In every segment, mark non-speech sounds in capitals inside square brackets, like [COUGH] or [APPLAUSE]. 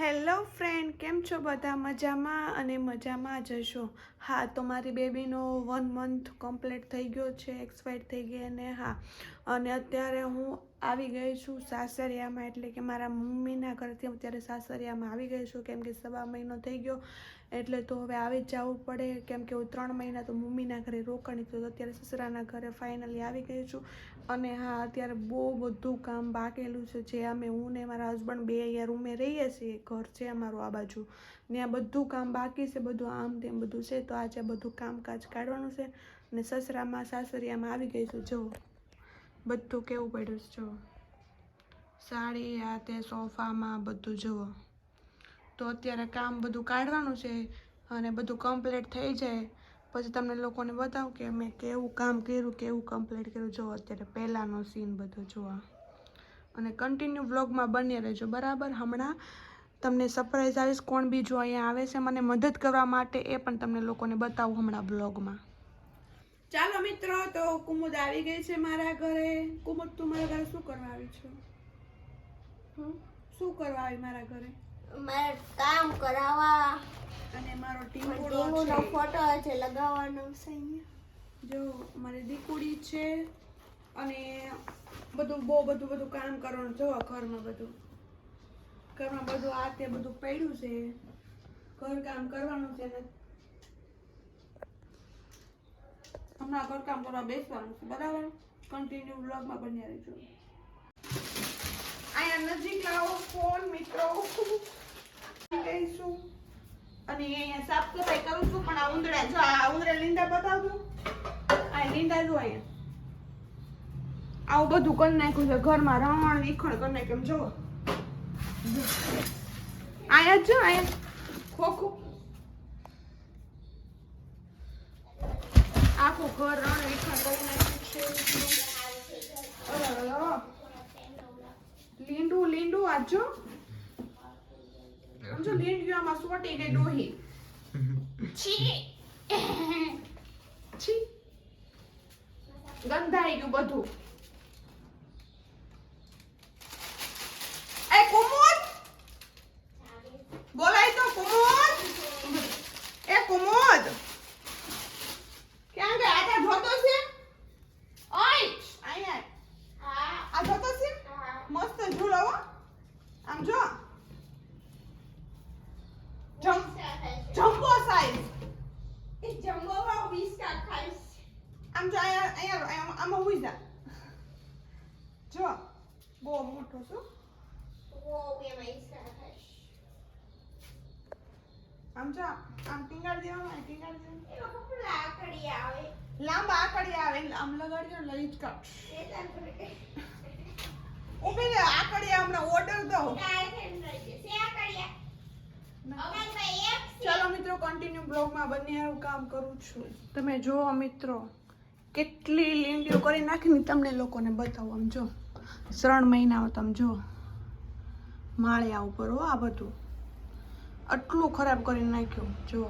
Hello friend, કેમ છો બધા? મજામાં અને મજામાં જ હશો. હા, તો મારી બેબીનો વન મંથ કમ્પ્લીટ થઈ ગયો છે એક્સપાયર થઈ ગઈ અને હા અને અત્યારે હું આવી ગઈ છું સાસરિયામાં, એટલે કે મારા મમ્મીના ઘરેથી અત્યારે સાસરિયામાં આવી ગઈ છું, કેમ કે સવા મહિનો થઈ ગયો, એટલે તો હવે આવી જ જવું પડે, કેમ કે હું ત્રણ મહિના તો મમ્મીના ઘરે રોકાણી, તો અત્યારે સસરાના ઘરે ફાઇનલી આવી ગઈ છું. અને હા, અત્યારે બહુ બધું કામ બાકેલું છે, જે અમે હું ને મારા હસબન્ડ બે અહીંયા રૂમે રહીએ છીએ, ઘર છે અમારું આ બાજુ. ત્યાં બધું કામ બાકી છે, બધું આમ તેમ બધું છે, તો આજે બધું કામકાજ કાઢવાનું છે. અને સસરામાં, સાસરિયામાં આવી ગઈ છું જો બધું કેવું પડ્યું છે, જુઓ. સાડી આ તે સોફામાં બધું, જુઓ. તો અત્યારે કામ બધું કાઢવાનું છે અને બધું કમ્પ્લીટ થઈ જાય. પછી તમને લોકોને બતાવું કે મેં કેવું કામ કર્યું, કેવું કમ્પ્લીટ કર્યું. જુઓ, અત્યારે પહેલાંનો સીન બધો જોવા અને કન્ટિન્યુ વ્લોગમાં બની રહેજો, બરાબર? હમણાં તમને સરપ્રાઈઝ આવીશ કોણ બીજું અહીંયા આવે છે. મને મદદ કરવા માટે એ પણ તમને લોકોને બતાવું હમણાં બ્લોગમાં ચાલો મિત્રો તો કુમુદ આવી ગઈ છે મારા ઘરે. કુમુદ તું મારા ઘરે શું કરવા આવી છો? શું કરવા આવી મારા ઘરે? મારે કામ કરાવવા. અને મારો છે. ફોટો છે લગાવવાનો છે અહીંયા. જો મારી દીકુડી છે અને બધું બહુ બધું બધું કામ કરવાનું જો ઘરમાં બધું. ઘરમાં બધું આ તે બધું પડ્યું છે. ઘર કામ કરવાનું છે ને હમણાં ઘર કામ કરવા બેસવાનું છે, બરાબર? કન્ટિન્યુ બ્લોગમાં બન્યા રહેજો. અહીંયા નજીક લાવો ફોન મિત્રો. કહીશું અને અહીંયા સાફ સફાઈ કરું છું, પણ આ ઉંદરા જો આ ઉંદરા લીંડા બતાવજો. આ લીંડા જો અહીંયા. આવું બધું કરી નાખ્યું છે, ઘરમાં રમણ વિખણ કરી નાખ્યું જો અહીંયા જ, અહીંયા. ખોખું. આખું ઘર રણ વિખણ કરી નાખ્યું છે. લીંડું લીંડું આજો? સમજો લીંડ્યું આમાં સોટી ને ડોહી. છી. ગંધાઈ ગયું બધું એ કુમુદ બોલાય તો કુમુદ એ કુમુદ ક્યાં ગયા આ જોતો છે ઓય અહીંયા આ જોતો છે મસ્ત ઝૂલો હો આમ જો જમ જમ્બો સાઈઝ આમ જો અહીંયા અહીંયા આમાં હુઈ જા જો બહુ મોટો છો આમ જો આમ ટીંગાડી દેવાનું ટીંગાડી દેવાનું લાંબા આકડી આવે આમ લગાડજો ને લઈ જ કાઢ ઊભી રે આકડી હમણાં ઓર્ડર દઉં ચાલો મિત્રો કન્ટિન્યુ બ્લોગમાં બંને કામ કરું છું. તમે જુઓ મિત્રો, કેટલી લીંડીઓ કરી નાખીને તમને લોકોને બતાવું આમ જો. ત્રણ મહિના તમે જો માળિયા ઉપર હો આ બધું. આટલું ખરાબ કરી નાખ્યું. જો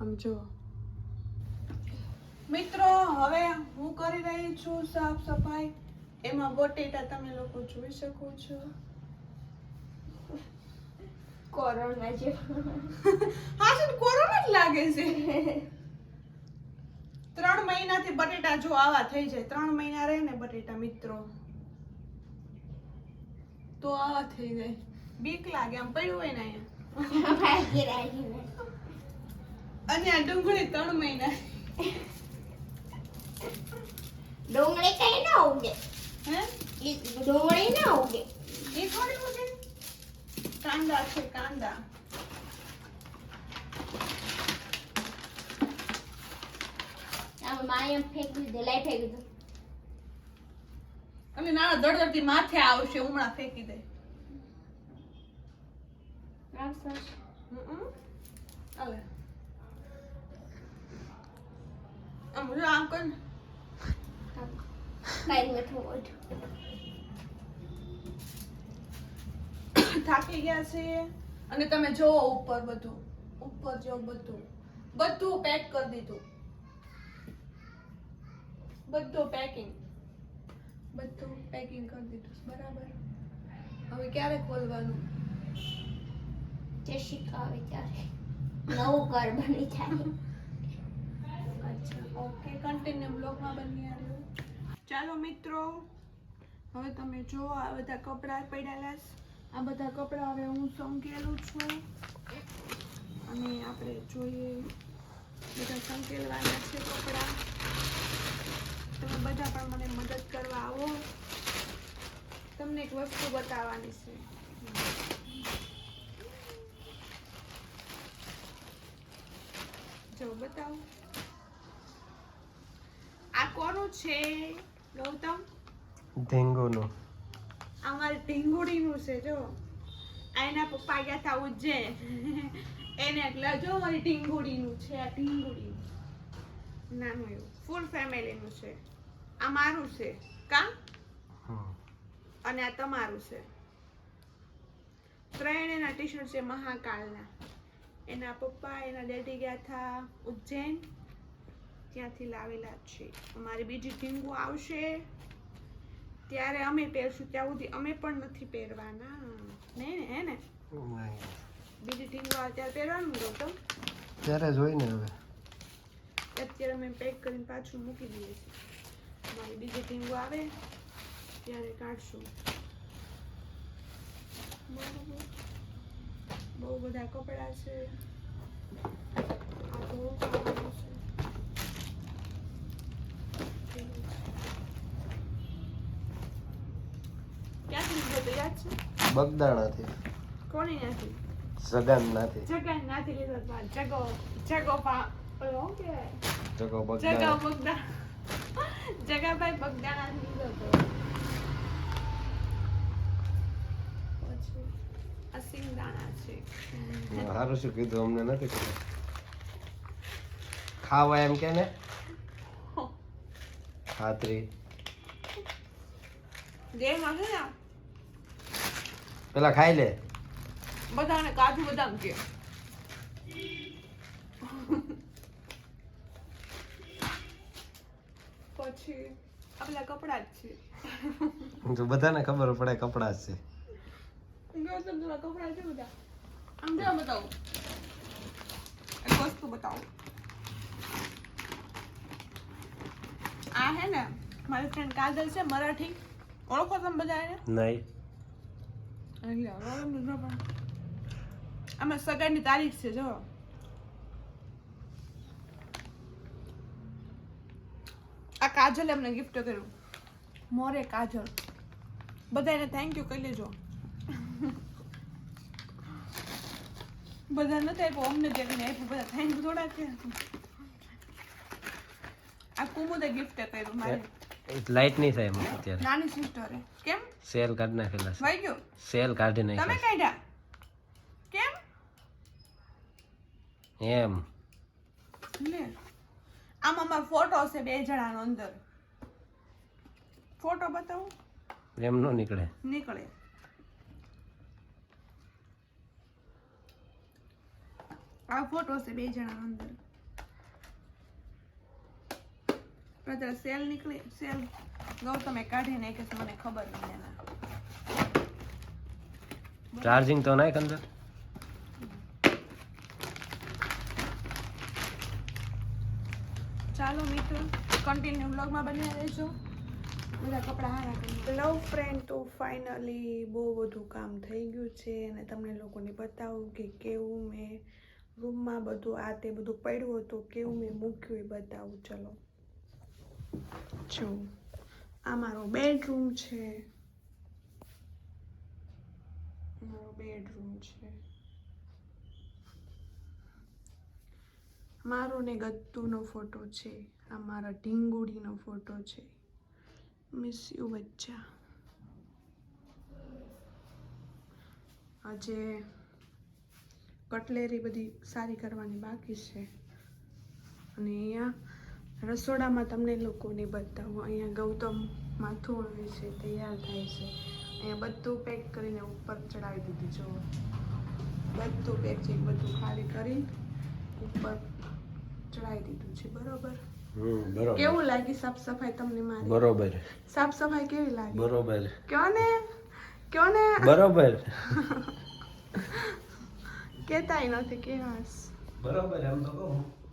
આમ જો મિત્રો, હવે હું કરી રહી છું સાફ સફાઈ. એમાં બટેટા તમે લોકો જોઈ શકો છો. કોરોના છે હા છે કોરોના જ લાગે છે. [LAUGHS] ત્રણ મહિનાથી બટેટા જો આવા થઈ જાય ત્રણ મહિના રહે ને બટેટા મિત્રો. તો આવા થઈ જાય. બીક લાગે આમ પડ્યું હોય ને અહીંયા. [LAUGHS] અને આ ડુંગળી ત્રણ મહિના. ડુંગળી કઈ ના ઉગે. હે? ડુંગળી ના ઉગે. એ થોડી ઉગે. કાંદા છે કાંદા અને નાના દળદળતી માથે આવશે હમણાં ફેંકી દે. આમ આમ. કઈ મીઠું થાકી ગયા છે. અને તમે જોવો ઉપર બધું. ઉપર જો બધું. બધું પેક કરી દીધું. બધું પેકિંગ બધું પેકિંગ કરી દીધું બરાબર? હવે ક્યારે ખોલવાનું? જે આવે ત્યારે નવું ઘર બની જાય. અચ્છા ઓકે કન્ટિન્યુ બ્લોગમાં બની આવ્યો ચાલો મિત્રો હવે તમે જુઓ આ બધા કપડાં પડેલા છે. આ બધા કપડાં હવે હું સંકેલું છું. અને આપણે જોઈએ બધા સંકેલવાના છે કપડાં. તમે બધા પણ મને મદદ કરવા આવો. તમને એક વસ્તુ બતાવવાની છે. જો બતાવો. આ કોનું છે? ગૌતમ? ઢેંગોનું આ મારી ઢીંગુડીનું છે જો. એના પપ્પા ગયા હતા ઉજ્જૈન. એને એટલે જો મારી ઢીંગુડીનું છે આ ઢીંગુડી નાનું એવું. ફૂલ ફેમિલીનું છે. આ મારું છે કા. અને આ તમારું છે. ત્રણેયના ટી શર્ટ છે મહાકાળના એના પપ્પા એના ડેડી ગયા હતા ઉજ્જૈન. ત્યાંથી લાવેલા છે. અમારી બીજી ઢીંગુ આવશે. ત્યારે અમે પહેરશું ત્યાં સુધી અમે પણ નથી પહેરવાના. નહીં ને હે ને? બીજી ઢીંગુ અત્યારે પહેરવાનું તો ત્યારે જોઈ ને હવે. અત્યારે અમે પેક કરીને પાછું મૂકી દઈએ છીએ. મારી બીજી ઢીંગુ આવે ત્યારે કાઢશું. બહુ બધા કપડાં છે. આ બહુ સારું છે ક્યાંથી લીધો તો યાદ છે બગદાણાથી કોની નથી? જગન નાથી લીધો તો જગો જગો પા ઓલો કહેવાય? જગો જગા બગદાણા. બગદા [LAUGHS] જગાભાઈ બગદાણા લીધો તો. આ સિંગદાણા છે. સારું શું કીધું અમને નથી કીધું ખાવા એમ કે ને? ખાતરી. જેમાં છે ને પેલા ખાઈ લે. બધાને કાજુ બદામ કે. પછી આ પેલા કપડાં જ છે. જો બધાને ખબર પડે કપડા જ છે. કપડાં છે બધા. આમ જો બતાવું. એક વસ્તુ બતાવું. આ હે ને મારી ફ્રેન્ડ કાજલ છે મરાઠી. ઓળખો તમે બધા એને નહીં અહીંયા રોવાનું જો પણ આમાં સગાઈની તારીખ છે જો આ કાજલ એમને ગિફ્ટ કર્યું. મોરે કાજલ. બધાને થેન્ક યુ કહી લેજો. બધા નથી આપ્યું, અમને જે આપ્યું, બધા થેન્ક યુ થોડા છે. આ કુમુદે ગિફ્ટ કર્યું મારી. લાઈટ નહીં થાય એમાં અત્યારે. નાની સિસ્ટરે કેમ? સેલ કાઢી નાખેલા છે. ગયો? સેલ કાઢી તમે કાઢ્યા? કેમ? એમ. લે. આમાં અમાર ફોટો છે બે જણાનો અંદર. ફોટો બતાવું? એમ નો નીકળે. નીકળે. આ ફોટો છે બે જણાનો અંદર. અત્યારે સેલ નીકળી સેલ ગૌતમે કાઢી નાખે છે મને ખબર નહીં એના. ચાર્જિંગ તો નાખ અંદર. ચાલો મિત્રો કન્ટિન્યુ બ્લોગમાં બન્યા રહેજો. બધા કપડાં હારા કરી લવ ફ્રેન્ડ તો ફાઇનલી બહુ બધું કામ થઈ ગયું છે અને તમને લોકોને બતાવું કે કેવું મેં રૂમમાં બધું આ તે બધું પડ્યું હતું કેવું મેં મૂક્યું એ બતાવું. ચલો. જો આ મારો બેડરૂમ છે. મારો બેડરૂમ છે. મારો ને ગત્તુનો ફોટો છે. આ મારા ઢીંગુડીનો ફોટો છે. મિસ યુ બચ્ચા. આજે કટલેરી બધી સારી કરવાની બાકી છે. અને અહીંયા રસોડામાં તમને લોકોને બતાવું અહીંયા ગૌતમ માથું આવે છે તૈયાર થાય છે. અહીંયા બધું પેક કરીને ઉપર ચડાવી દીધું જો બધું પેક છે બધું ખાલી કરી ઉપર ચડાવી દીધું છે બરોબર? હમ કેવું લાગી સાફ સફાઈ તમને મારી? બરોબર. સાફ સફાઈ કેવી લાગી? બરોબર. કયો ને? કયો ને? બરોબર. [LAUGHS] કેતાય નથી કેવાસ બરોબર એમ તો કહું.